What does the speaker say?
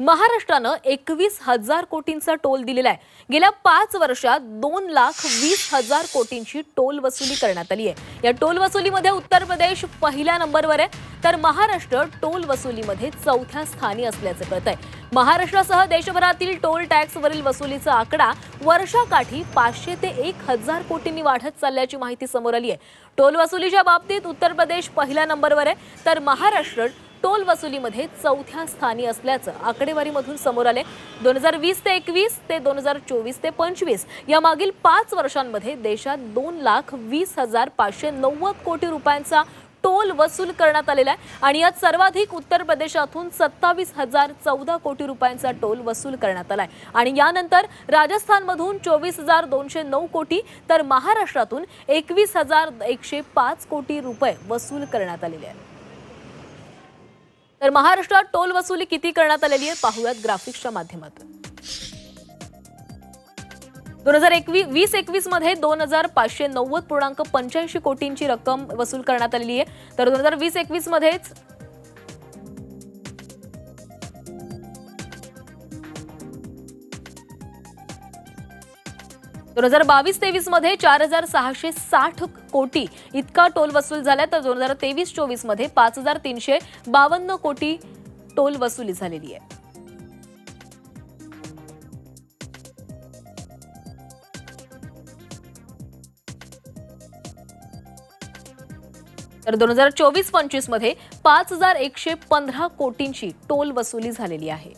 महाराष्ट्रानं एकवीस हजार कोटींचा टोल दिलेला आहे. गेल्या पाच वर्षात दोन लाख वीस हजार कोटींची टोल वसुली करण्यात आली आहे. या टोल वसुलीमध्ये उत्तर प्रदेश पहिल्या नंबरवर आहे. तर महाराष्ट्र टोल वसुलीमध्ये चौथ्या स्थानी असल्याचं कळत आहे. महाराष्ट्रासह देशभरातील टोल टॅक्सवरील वसुलीचा आकडा वर्षाकाठी पाचशे ते एक हजार कोटींनी वाढत चालल्याची माहिती समोर आली आहे. टोल वसुलीच्या बाबतीत उत्तर प्रदेश पहिल्या नंबरवर आहे. तर महाराष्ट्र टोल वसुलीमध्ये चौथ्या स्थानी असल्याचं आकडेवारीमधून समोर आले दोन हजार वीस ते एकवीस ते दोन हजार चोवीस ते पंचवीस या मागील पाच वर्षांमध्ये देशात दोन लाख वीस हजार पाचशे नव्वद कोटी रुपयांचा टोल वसूल करण्यात आलेला आहे. आणि यात सर्वाधिक उत्तर प्रदेशातून सत्तावीस हजार चौदा कोटी रुपयांचा टोल वसूल करण्यात आला आहे आणि यानंतर राजस्थानमधून चोवीस हजार दोनशे नऊ कोटी तर महाराष्ट्रातून एकवीस हजार एकशे पाच कोटी रुपये वसूल करण्यात आलेले आहे तर महाराष्ट्रात टोल वसुली किती करण्यात आलेली आहे पाहूयात ग्राफिक्सच्या माध्यमातून. दोन हजार एकवीस वीस एकवीसमध्ये दोन हजार पाचशे नव्वद पूर्णांक पंच्याऐंशी कोटींची रक्कम वसूल करण्यात आलेली आहे. तर दोन हजार वीस एकवीस मध्येच दोन हजार बावीस तेवीसमध्ये चार हजार सहाशे साठ कोटी इतका टोल वसूल झाला तर दोन हजार तेवीस चोवीसमध्ये पाच हजार तीनशे बावन्न कोटी टोल वसुली झालेली आहे. तर दोन हजार चोवीस पंचवीसमध्ये पाच हजार एकशे पंधरा कोटींची टोल वसुली झालेली आहे.